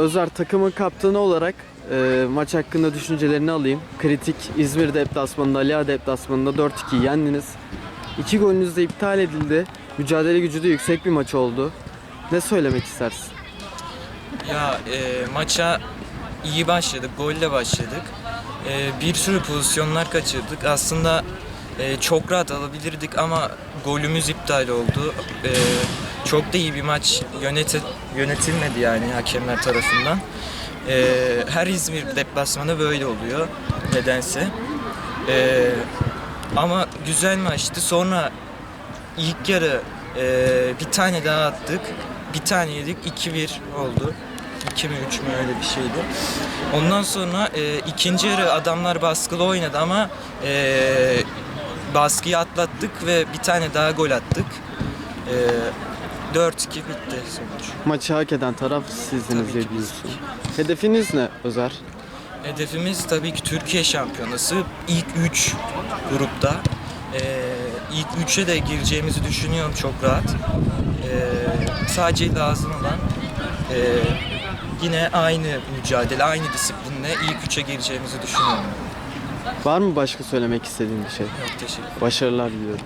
Özer takımın kaptanı olarak e, maç hakkında düşüncelerini alayım. Kritik İzmir deplasmanında, Ali deplasmanında 4-2 yendiniz. İki golünüz de iptal edildi. Mücadele gücü de yüksek bir maç oldu. Ne söylemek istersin? Ya e, maça iyi başladık, golle başladık. E, bir sürü pozisyonlar kaçırdık. Aslında e, çok rahat alabilirdik ama golümüz iptal oldu. E, çok da iyi bir maç yöneti, yönetilmedi yani hakemler tarafından. E, her İzmir deplasmanı böyle oluyor nedense. E, ama güzel maçtı. Sonra ilk yarı e, bir tane daha attık. Bir tane yedik. 2-1 oldu. 2 mi 3 mü öyle bir şeydi. Ondan sonra e, ikinci yarı adamlar baskılı oynadı ama e, baskıyı atlattık ve bir tane daha gol attık. E, 4-2 bitti sonuç. Maçı hak eden taraf sizdiniz diye diyorsun. Hedefiniz ne Özer? Hedefimiz tabii ki Türkiye Şampiyonası. İlk 3 grupta. Ee, ilk 3'e de gireceğimizi düşünüyorum çok rahat. Ee, sadece lazım olan e, yine aynı mücadele, aynı disiplinle ilk 3'e gireceğimizi düşünüyorum. Var mı başka söylemek istediğin bir şey? Çok teşekkür Başarılar diliyorum.